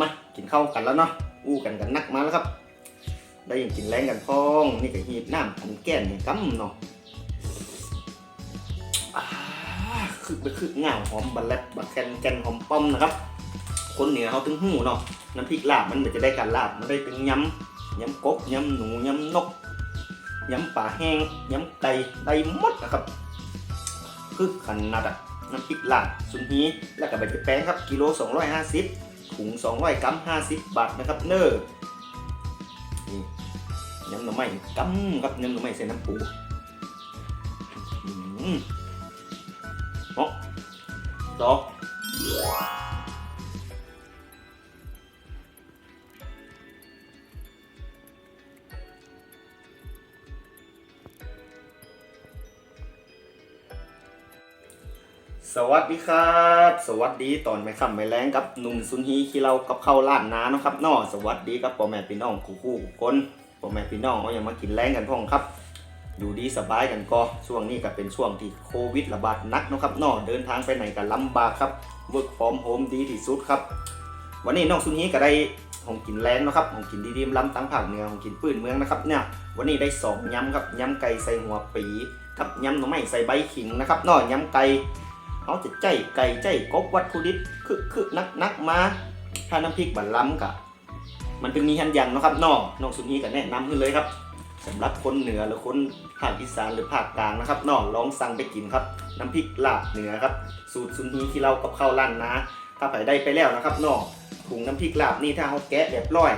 มากินข้าวกันแล้วเนาะอู้กันกันนักมาแล้วครับ ได้ยังกินแรงกันพ้อง นี่ก็หีบน้ำขันแก้นให้กํเนาะคือไปคือง่าหอมบัลแลบบักแคนแกนหอมป้อมนะครับ คนเหนือเขาถึงหูเนาะน้ำพริกลาบมันมือนจะได้การลาบมันได้ถึงย้ำย้ำกบย้ำหนูย้ำนกย้ำป่าแห้งย้ำไก่ได้หมดนะครับคือขนาดน้ำพริกลาบสุนฮีแล้วก็ใบแป้งครับกิโล250 ถุง200กรัม50 บาทนะครับเนอนี่ยำหน่อไม้กำครับยำหน่อไม้ใส่น้ำปูอืมเนาะต่อ สวัสดีครับ สวัสดีตอนไม่ค่ำไม่แรงกับหนุ่มซุนฮีที่เรากับเข้าล้านนาเนาะครับนอสวัสดีครับพ่อแม่พี่น้องคู่คู่คนพ่อแม่พี่น้องเขายังมากินแรงกันพ่องครับ อยู่ดีสบายกันก็ช่วงนี้ก็เป็นช่วงที่โควิดระบาดหนักนะครับนอเดินทางไปไหนก็ลำบากครับ work from home ดีที่สุดครับ วันนี้น้องซุนฮีก็ได้ของกินแรงนะครับของกินดีๆล้ำตั้งภาคเหนือของกินปื้นเมืองนะครับเนี่ยวันนี้ได้สองยำครับยำไก่ใส่หัวปีกับยำหน่อไม้ใส่ใบขิงนะครับนอยำไก่ เขาจะใจไก่ใจกบวัตถุดิบคือคือนักนักมาถ้าน้ำพริกบันล้ำกะมันเป็นมีหันยังนะครับเนอน้องซุนีก็แนะนำขึ้นเลยครับสำหรับคนเหนือหรือคนภาคอีสานหรือภาคกลางนะครับน้องลองสั่งไปกินครับน้ำพริกลาบเหนือครับ สูตรซุนีที่เรากับข้าวลั่นนะ ถ้าไปได้ไปแล้วนะครับน้องถุงน้ำพริกลาบนี่ถ้าเขาแกะเรียบร้อย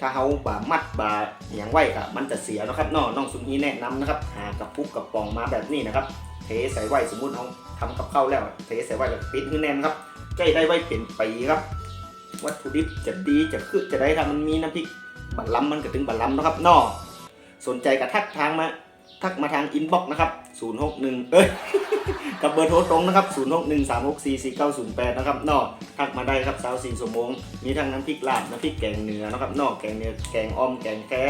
ถ้าเขาบามัดบาอย่างไหว้ครับมันจะเสียนะครับน้องน้องซุนีแนะนำนะครับหากระปุกกระป๋องมาแบบนี้นะครับเทใส่ไว้สมมุติเขา ทำกับข้าวแล้วเทใส่ไว้แล้วปิดให้แน่นครับใจได้ไว้เป็นปีครับ วัตถุดิบจะดีจะคือจะได้ถ้ามันมีน้ำพริกบัลลัมมันก็ถึงบัลลัมนะครับนอสนใจกับทักทางมาทักมาทางอินบ็อกซ์นะครับ 061 เอ้ย กับเบอร์โทรตรงนะครับ 0613644908 นะครับนอทักมาได้ครับสาวสี่สมง มีทั้งน้ำพริกลาบน้ำพริกแกงเหนือนะครับนอแกงเหนือแกงอ้อมแกงแค่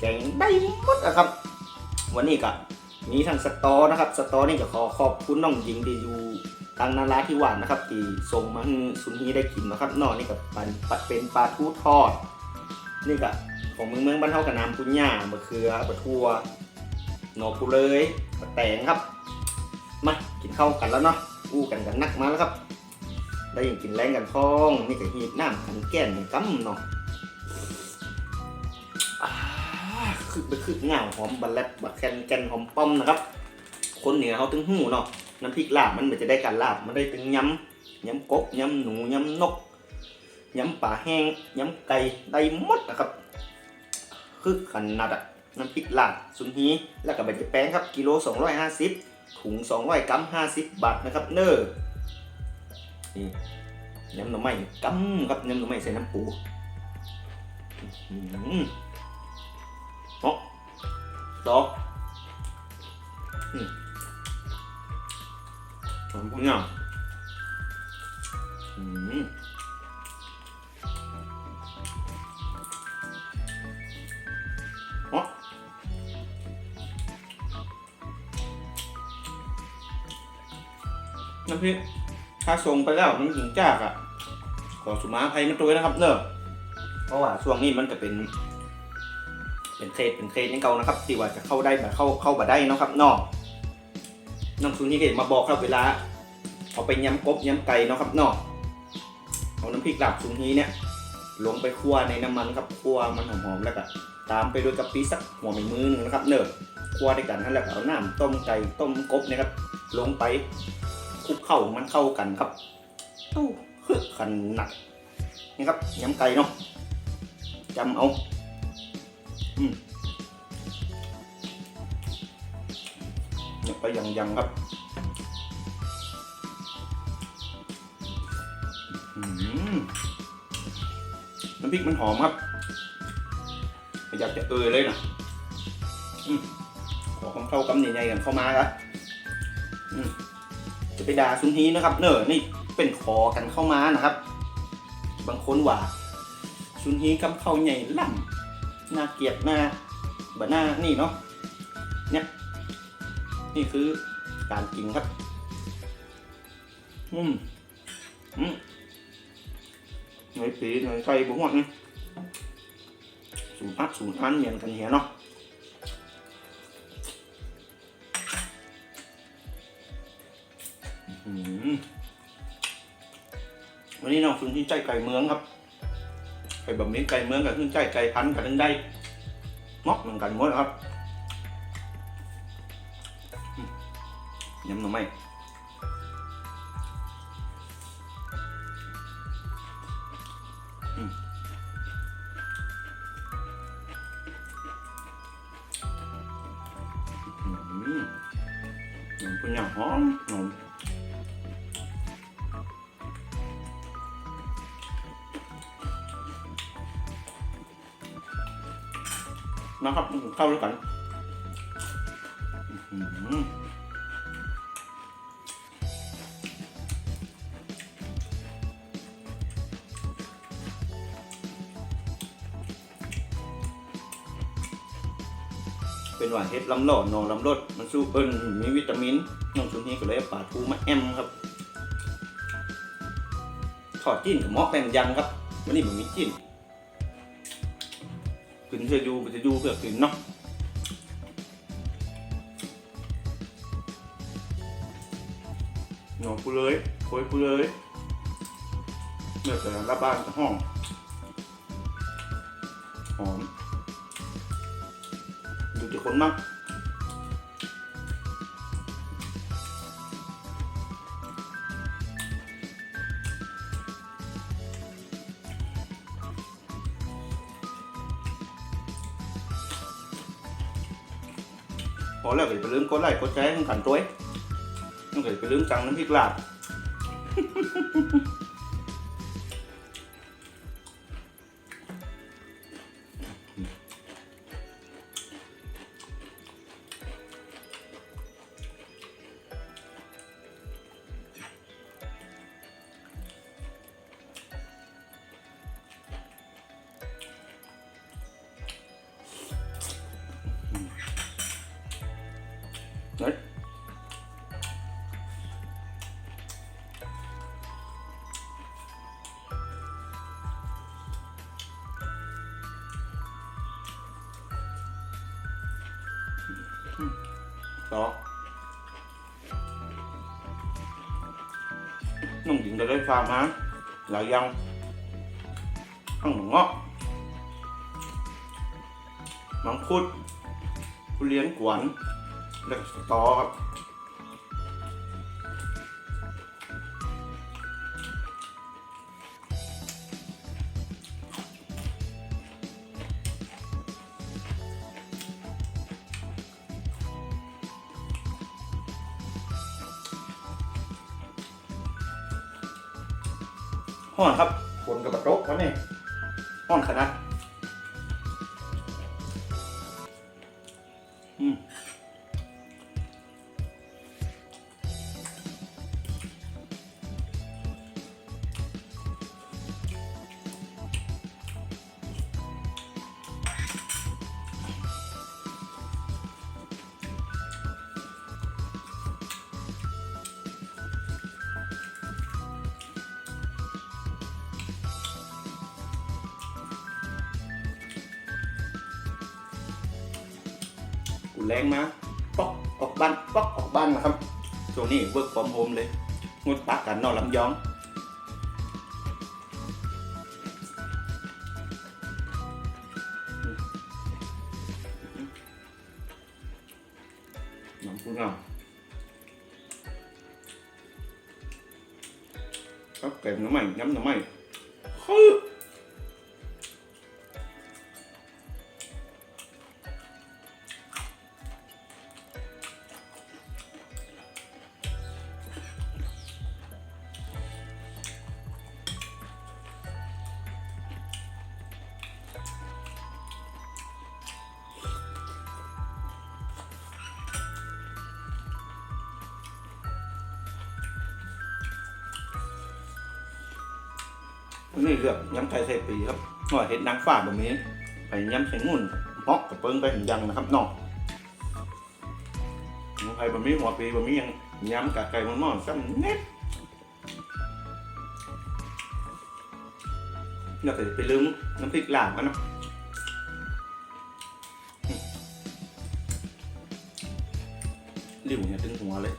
แกงได้หมดนะครับ วันนี้ก็ มีทั้งสตอนะครับ สตอนี่ก็ขอขอบคุณน้องหญิงที่อยู่ทางนาราที่หวานนะครับ ที่ส่งมาให้ซุนฮีได้กินนะครับนอกนี่ก็เป็นเป็นปลาทูทอด นี่ก็ของเมืองเมืองบ้านเท่ากับน้ำปุญญาบะเขือบะทั่วหนอปูเลยบะแตงครับ มากินข้าวกันแล้วเนาะอู้กันกันนักมาแล้วครับ ได้ยังกินแรงกันพ้อง นี่ก็หีบน้ำขันแก้นให้กํเนาะ คือไปคือง่าหอมบัลแลบบักแคนแกนหอมป้อมนะครับ คนเหนือเขาถึงหูเนาะน้ำพริกลาบมันมือนจะได้การลาบมันได้ถึงย้ำย้ำกบย้ำหนูย้ำนกย้ำป่าแห้งย้ำไก่ได้หมดนะครับ คือขนาดอะน้ำพริกลาดสุนฮีแล้วก็ใบแป้งครับกิโล250ถุง200กรัม50 บาทนะครับ เนอนี่ย้ำหน่อไม้กำครับย้ำหน่อไม้ใส่น้ำปูอื้อหือ เนาะต่ออืมหอมกุ้งย่างอืมน้ำพริกถ้าส่งไปแล้วมันถึงจากอะ ขอสุมาภัยมาตัวนะครับเนอะเพราะว่าช่วงนี้มันจะเป็น เป็นเคสเป็นเคสยังเก่านะครับที่ว่าจะเข้าได้แบบเข้าเข้าบ่ได้เนาะครับนอกน้องซุนี่ก็มาบอกครับเวลาเอาไปยำกบยำไก่เนาะครับนอกเอาน้ำพริกลาบซุนฮีเนี่ยลงไปคั่วในน้ำมันครับคั่วมันหอมๆแล้วก็ตามไปด้วยกะปิสักหัวไม่มือหนึงนะครับ เนอะคั่วด้วยกันนั่นแหละเอาน้ำต้มไก่ต้มกบเนี่ยครับลงไปคลุกเข้ามันเข้ากันครับตู้คือขันหนักนี่ครับยำไก่เนาะจำเอาอืม เนี่ยไปยังยังๆครับอืมน้ำพริกมันหอมครับ อยากจะเออเลยนะอืมขอคำเข้ากำใหญ่ๆกันเข้ามาครับอืมจะไปด่าซุนฮีนะครับ เนอนี่เป็นขอกันเข้ามานะครับ บางคนว่าซุนฮีกำเข้าใหญ่ล่ำ น่าเกลียดหน้าบะหน้านี่เนาะเนี่ยนี่คือการกินครับ อืมอืมหน่วยปีหน่วยไข่บุ้งหมดนี่สูตรอัดสูตรอันเหมือนกันเหียเนาะอื้อหือวันนี้น้องฝึกที่ใจไก่เมืองครับ ก่บะหมี่ไก่เมืองกับขึ้นใจไก่พันกับทั้งได้เหมาะเหมือนกันหมดครับยำหน่อไม้ นะครับเข้าด้วยกันเป็นหวานเฮ็ดลำหลอดนองลำรดมันสู้เอิ้นมีวิตามินน้องชุนนี้ก็เลยปาทูมาแอมครับทอดจิ้นกับหม้อแป้งยังครับ วันนี้ผมมีจิ้น จะอยู่จะอยู่เพื่อกินเนาะหนอกูเลยโอยกูเลยเมื่อแต่รับบ้านห้องหอมดูจะคนมาก พอแล้วก็อย่าไปลืมกดไลค์กดแชร์ให้กันตัวต้องอย่าไปลืมจังน้ำพริกลาบ น้องหญิงจะได้ฟาร์มฮะหลายยังข้างหนูเงาะมังคุดทุเรียนกวน และสตอครับ ห้อนครับฝนกับกระตกวะนี่ห้อนขนาด กูแรงมาป๊อกออกบ้านป๊อกออกบ้านนะครับช่วงนี้เวิร์กฟอร์มโฮมเลยงดปากกันนอนลำยองน้ำพุงอะครับแกงน้ำใหมันน้ำน้ำใหมันฮึ นี่เลือกย้ำไทยใส่ปีครับหน่อยเห็ดนางฟ้าแบบนี้ไปย้ำใส่งุ่นเพาะกับเปิ้งไปถึงยังนะครับน้องน้องไทยแบบนี้หัวปีแบบนี้ยังย้ำกับไก่มันหม้อซ้ำเน็ตเดี๋ยวก็จะไปลืมน้ำพริกหลาบกันนะหลิวเนี่ยตึงหัวเลย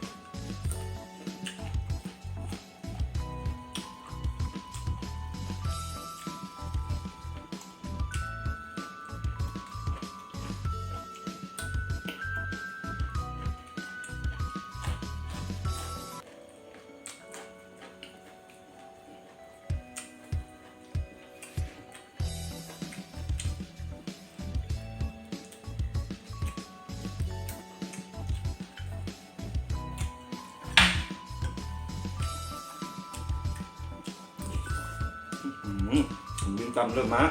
ยิงตำเริ่มมา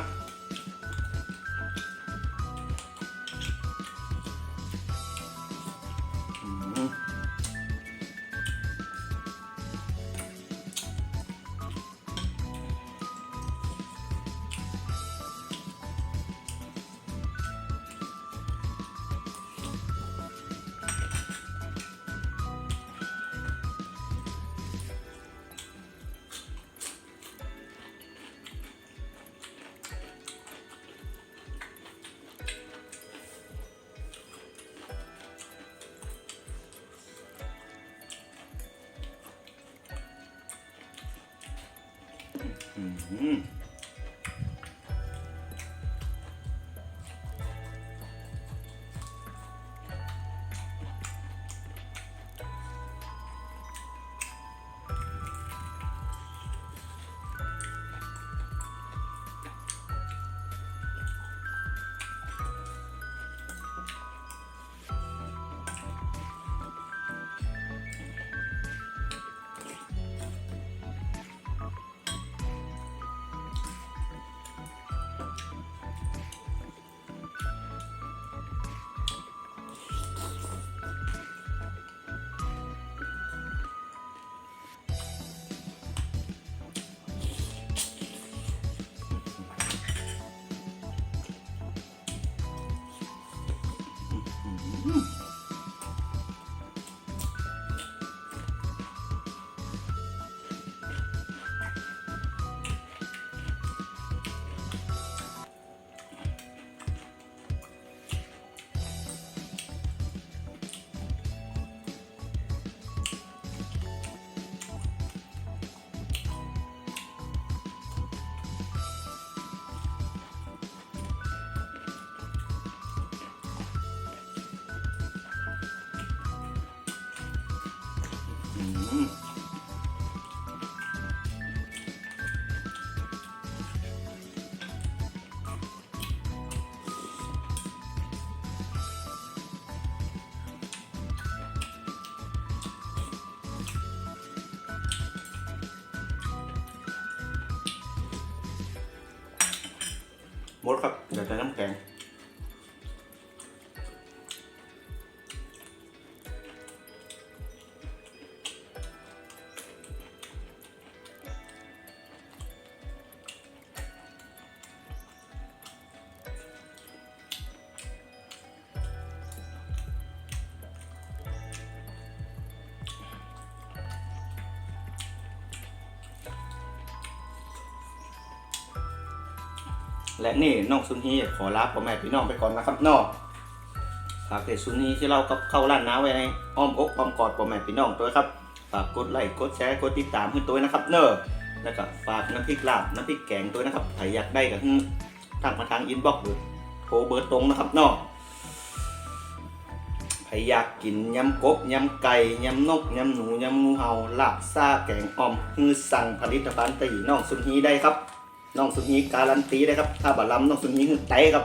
อื มอืมหมดครับเดี๋ยวจะน้ำแข็ง และนี่น้องซุนฮีขอลาพ่อแม่พี่น้องไปก่อนนะครับน้องฝากเพจซุนฮีที่เรากับเข้าร้านน้าไว้ในอ้อมอกอ้อมกอดพ่อแม่พี่น้องตัวครับฝากกดไลค์กดแชร์กดติดตามให้ตัวนะครับ เนอะแล้วก็ฝากน้ำพริกลาบน้ำพริกแกงตัวนะครับใครอยากได้ก็ทางมาทางอินบ็อกซ์หรือโทรเบอร์ตรงนะครับน้องใครอยากกินยำกบยำไก่ยำนกยำหนูยำงูเห่าลาบซ่าแกงอ่อมฮือสั่งผลิตภัณฑ์ตีน้องซุนฮีได้ครับ น้องสุนีการันตีเลยครับ ถ้าบาล้มน้องสุนีคือไตครับ